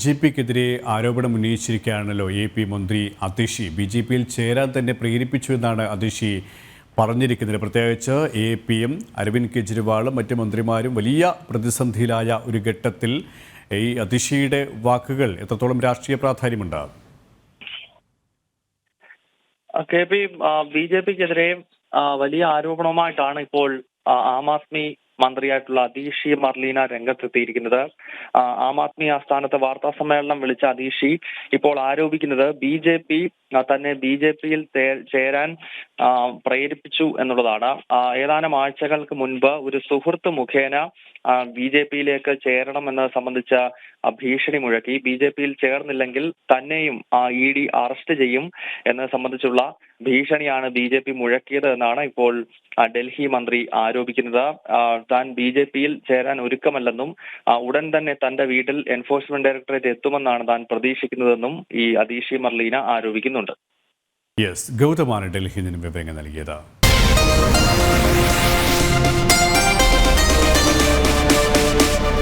J പിക്കെതിരെ ആരോപണം ഉന്നയിച്ചിരിക്കുകയാണല്ലോ A P മന്ത്രി അതിഷി ബി ജെ പിയിൽ ചേരാൻ തന്നെ പ്രേരിപ്പിച്ചു എന്നാണ് അതിഷി പറഞ്ഞിരിക്കുന്നത്. പ്രത്യേകിച്ച് എ എം അരവിന്ദ് കെജ്രിവാളും മറ്റ് മന്ത്രിമാരും വലിയ പ്രതിസന്ധിയിലായ ഒരു ഘട്ടത്തിൽ ഈ അതിഷിയുടെ വാക്കുകൾ എത്രത്തോളം രാഷ്ട്രീയ പ്രാധാന്യമുണ്ട്? കെ പി ബി ജെ പിക്കെതിരെ വലിയ ആരോപണവുമായിട്ടാണ് ഇപ്പോൾ ആ, ആം ആദ്മി മന്ത്രിയായിട്ടുള്ള അതീഷി മർലീന രംഗത്തെത്തിയിരിക്കുന്നത്. ആ, ആദ്മി ആസ്ഥാനത്ത് വാർത്താ സമ്മേളനം വിളിച്ച അതീഷി ഇപ്പോൾ ആരോപിക്കുന്നത് ബി ജെ പി തന്നെ ബി ജെ പിയിൽ ചേരാൻ പ്രേരിപ്പിച്ചു എന്നുള്ളതാണ്. ഏതാനും ആഴ്ചകൾക്ക് മുൻപ് ഒരു സുഹൃത്ത് മുഖേന ബി ജെ പിയിലേക്ക് ചേരണം എന്ന് സംബന്ധിച്ച ഭീഷണി മുഴക്കി. ബി ജെ പിയിൽ ചേർന്നില്ലെങ്കിൽ തന്നെയും ഇ ഡി അറസ്റ്റ് ചെയ്യും എന്നത് സംബന്ധിച്ചുള്ള ഭീഷണിയാണ് ബി ജെ പി മുഴക്കിയത് എന്നാണ് ഇപ്പോൾ ഡൽഹി മന്ത്രി ആരോപിക്കുന്നത്. താൻ ബി ജെ പിയിൽ ചേരാൻ ഒരുക്കമല്ലെന്നും ഉടൻ തന്നെ തന്റെ വീട്ടിൽ എൻഫോഴ്സ്മെന്റ് ഡയറക്ടറേറ്റ് എത്തുമെന്നാണ് താൻ പ്രതീക്ഷിക്കുന്നതെന്നും ഈ അതീഷി മർലീന ആരോപിക്കുന്നുണ്ട്. യെസ് ഗൗതമാണ് ഡൽഹിയിൽ നിന്നും വിവരങ്ങൾ നൽകിയത്.